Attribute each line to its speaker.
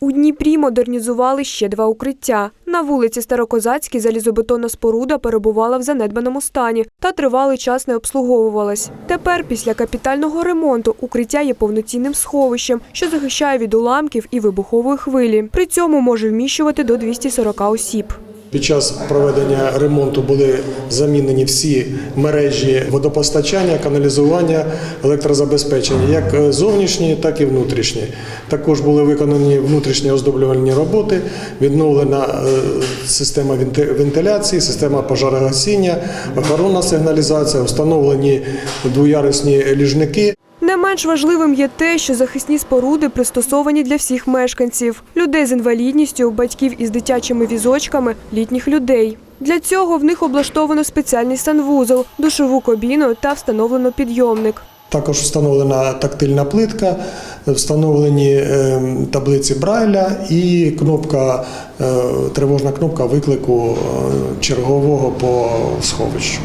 Speaker 1: У Дніпрі модернізували ще два укриття. На вулиці Старокозацькій залізобетонна споруда перебувала в занедбаному стані та тривалий час не обслуговувалась. Тепер, після капітального ремонту, укриття є повноцінним сховищем, що захищає від уламків і вибухової хвилі. При цьому може вміщувати до 240 осіб.
Speaker 2: Під час проведення ремонту були замінені всі мережі водопостачання, каналізування, електрозабезпечення, як е, зовнішні, так і внутрішні. Також були виконані внутрішні оздоблювальні роботи, відновлена е, система вентиляції, система пожарогасіння, охоронна сигналізація, встановлені двоярусні ліжники.
Speaker 1: Не менш важливим є те, що захисні споруди пристосовані для всіх мешканців людей з інвалідністю, батьків із дитячими візочками, літніх людей. Для цього в них облаштовано спеціальний санвузол, душову кабіну та встановлено підйомник.
Speaker 2: Також встановлена тактильна плитка, встановлені е, таблиці Брайля і кнопка, е, тривожна кнопка виклику е, чергового по сховищу.